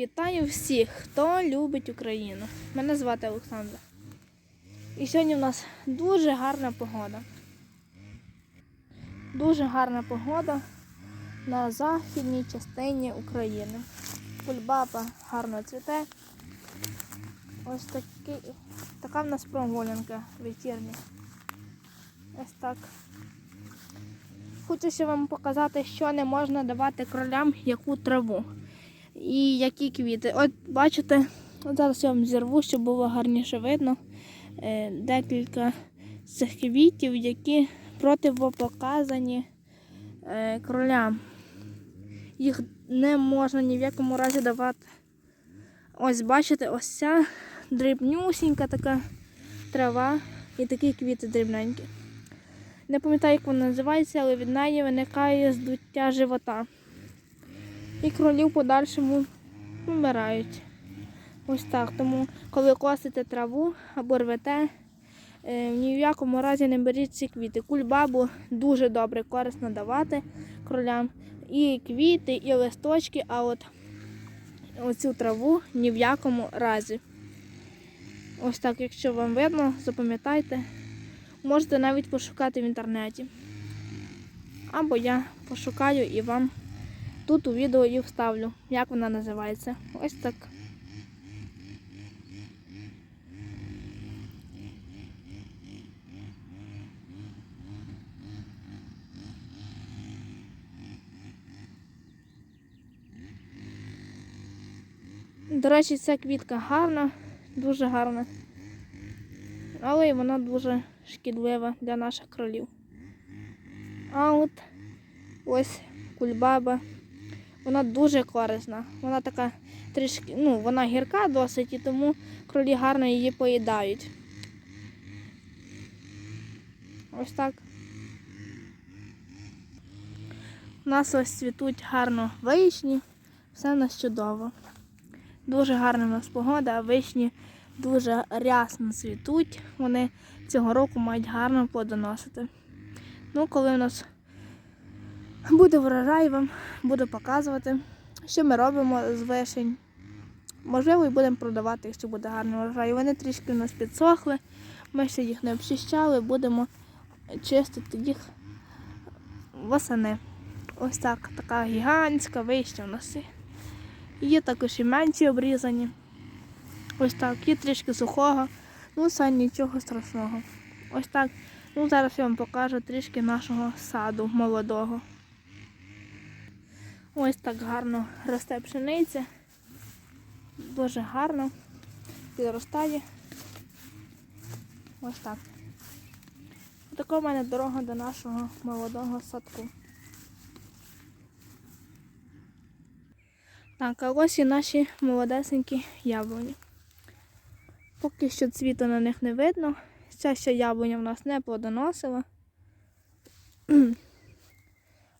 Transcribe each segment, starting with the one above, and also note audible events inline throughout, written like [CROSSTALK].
Вітаю всіх, хто любить Україну. Мене звати Олександра. І сьогодні в нас дуже гарна погода. Дуже гарна погода на західній частині України. Кульбаба гарно цвіте. Ось такий, така в нас прогулянка вечірня. Ось так. Хочу ще вам показати, що не можна давати кролям яку траву і які квіти. От бачите, от зараз я вам зірву, щоб було гарніше видно. е, Декілька з цих квітів, які противопоказані е, кролям. Їх не можна ні в якому разі давати. Ось бачите, ось ця дрібнюсінька така трава і такі квіти дрібненькі. Не пам'ятаю, як вона називається, але від неї виникає здуття живота. І кролі в подальшому вмирають. Ось так. Тому, коли косите траву або рвете, е, в якому разі не беріть ці квіти. Кульбабу дуже добре, корисно давати кролям. І квіти, і листочки, а от оцю траву ні в якому разі. Ось так, якщо вам видно, запам'ятайте. Можете навіть пошукати в інтернеті. Або я пошукаю і вам тут у відео і вставлю, як вона називається. Ось так. До речі, ця квітка гарна, дуже гарна. Але й вона дуже шкідлива для наших кролів. А от ось кульбаба. Вона дуже корисна. Вона така трішки, ну, вона гірка досить, і тому кролі гарно її поїдають. Ось так. У нас ось цвітуть гарно вишні, все в нас чудово. Дуже гарна у нас погода, а вишні дуже рясно цвітуть. Вони цього року мають гарно плодоносити. Ну, коли у нас буде врожай, вам буду показувати, що ми робимо з вишень. Можливо, і будемо продавати, якщо буде гарний врожай. Вони трішки у нас підсохли, ми ще їх не обчищали, будемо чистити їх восени. Ось так, така гігантська вишня у нас є. Також і менші обрізані. Ось так, є трішки сухого, ну це нічого страшного. Ось так. Ну, зараз я вам покажу трішки нашого саду молодого. Ось так гарно росте пшениця. Дуже гарно підростає. Ось так. Така в мене дорога до нашого молодого садку. Так, а ось і наші молодесенькі яблуні. Поки що цвіту на них не видно. Ця ще яблуня в нас не плодоносила. [CLEARS THROAT]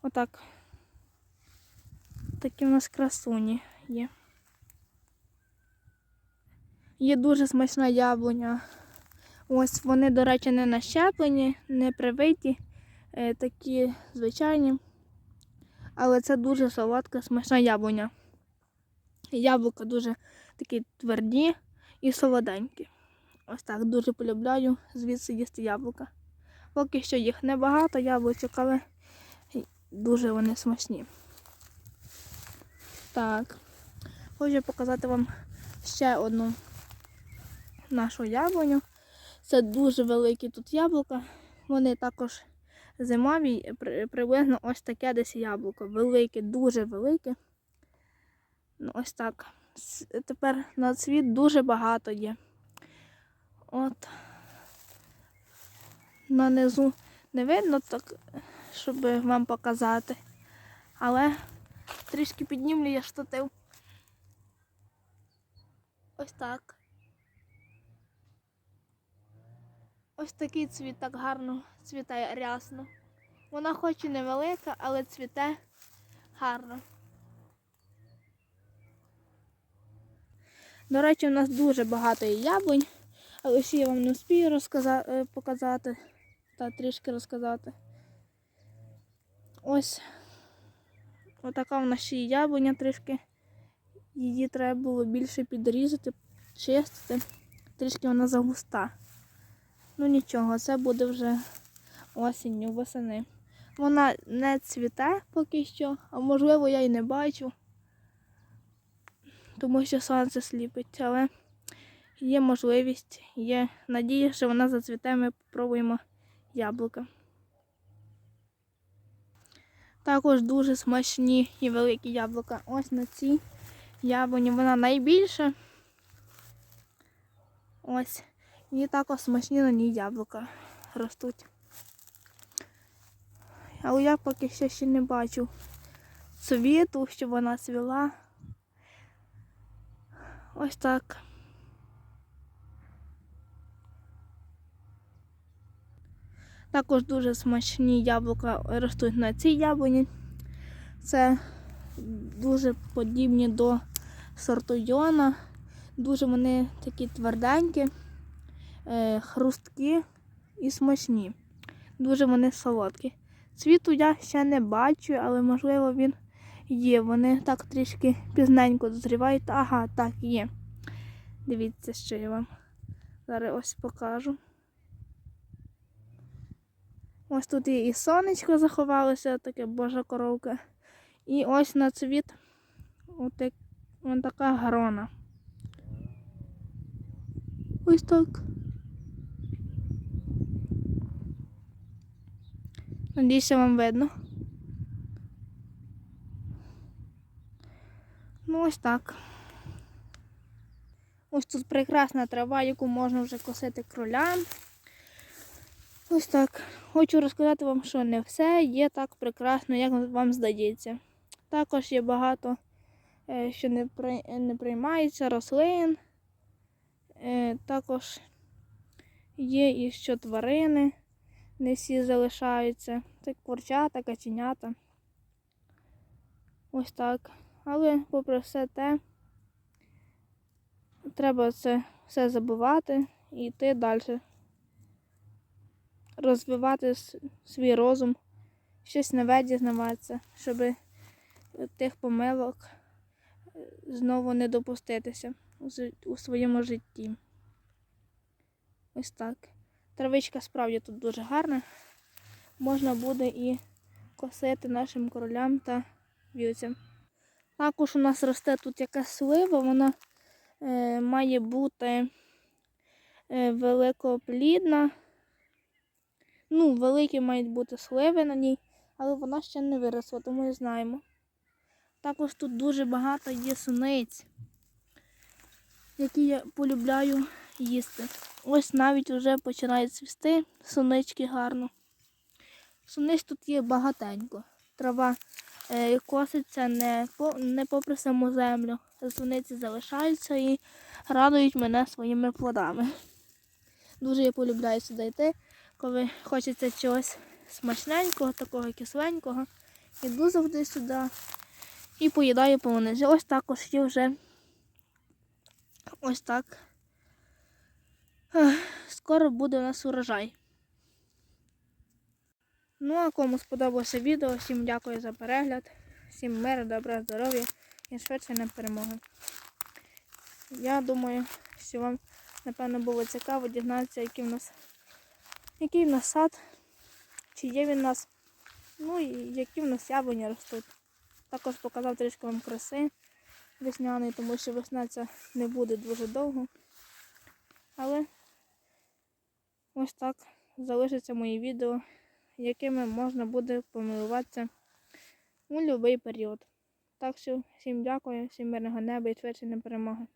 Отак. Такі в нас красуні є. Є дуже смачна яблуня. Ось вони, до речі, не нащеплені, не привиті, е, такі звичайні. Але це дуже солодка, смачна яблуня. Яблука дуже такі тверді і солоденькі. Ось так дуже полюбляю звідси їсти яблука. Поки що їх небагато яблучок, але дуже вони смачні. Так, хочу показати вам ще одну нашу яблуню. Це дуже великі тут яблука. Вони також зимові, при- приблизно ось таке десь яблуко. Велике, дуже велике. Ну, ось так. Тепер на цвіт дуже багато є. От. На низу не видно так, щоб вам показати. Але трішки піднімлю я штатив. Ось так. Ось такий цвіт так гарно цвітає рясно. Вона хоч і невелика, але цвіте гарно. До речі, у нас дуже багато яблунь, але ще я вам не розказа- е, показати та трішки розказати. Ось отака в нас ще яблуня трішки її треба було більше підрізати, чистити. Трішки вона загуста. Ну нічого, це буде вже осінню, восени. Вона не цвіте поки що, а можливо я й не бачу, тому що сонце сліпить, але є можливість, є надія, що вона зацвіте, ми спробуємо яблука. Також дуже смачні і великі яблука. Ось на цій яблуні вона найбільша. Ось. І також смачні на ній яблука ростуть. Але я поки що ще не бачу цвіту, щоб вона цвіла. Ось так. Також дуже смачні яблука ростуть на цій яблуні. Це дуже подібні до сорту Йона. Дуже вони такі тверденькі, е, хрусткі і смачні. Дуже вони солодкі. Цвіту я ще не бачу, але можливо він є. Вони так трішки пізненько дозрівають. Ага, так, є. Дивіться, що я вам зараз ось покажу. Ось тут і сонечко заховалося, таке божа коровка. І ось на цвіт отак, ось така грона. Ось так. Надіюся, вам видно. Ну, ось так. Ось тут прекрасна трава, яку можна вже косити кролям. Ось так. Хочу розказати вам, що не все є так прекрасно, як вам здається. Також є багато, е, що не не приймається рослин. Е, Також є і що тварини не всі залишаються. Це курчата, каченята. Ось так. Але попри все те, треба це все забувати і йти далі. Розвивати свій розум, щось нове дізнаватися, щоб тих помилок е, знову не допуститися у своєму житті. Ось так. Травичка справді тут дуже гарна. Можна буде і косити нашим королям та вівцям. Також у нас росте тут якась слива, вона е, має бути е, великоплідна. Ну, великі мають бути сливи на ній, але вона ще не виросла, тому не знаємо. Також тут дуже багато є суниць, які я полюбляю їсти. Ось навіть вже починає цвісти сунички гарно. Суниць тут є багатенько. Трава е, коситься не, по, не попри саму землю. Суниці залишаються і радують мене своїми плодами. Дуже я полюбляю сюди йти, коли хочеться чогось смачненького, такого кисленького. Іду завжди сюди і поїдаю полуниці. Ось також є вже ось так. Скоро буде у нас урожай. Ну, а кому сподобалося відео, всім дякую за перегляд, всім миру, добра, здоров'я і швидше на перемоги. Я думаю, що вам, напевно, було цікаво дізнатися, який в нас, який в нас сад, чи є він у нас, ну і які в нас яблуні ростуть. Також показав трішки вам краси весняної, тому що весна ця не буде дуже довго. Але ось так залишиться моє відео, якими можна буде помилуватися у будь-який період. Так що всім дякую, всім мирного неба і швидше перемоги.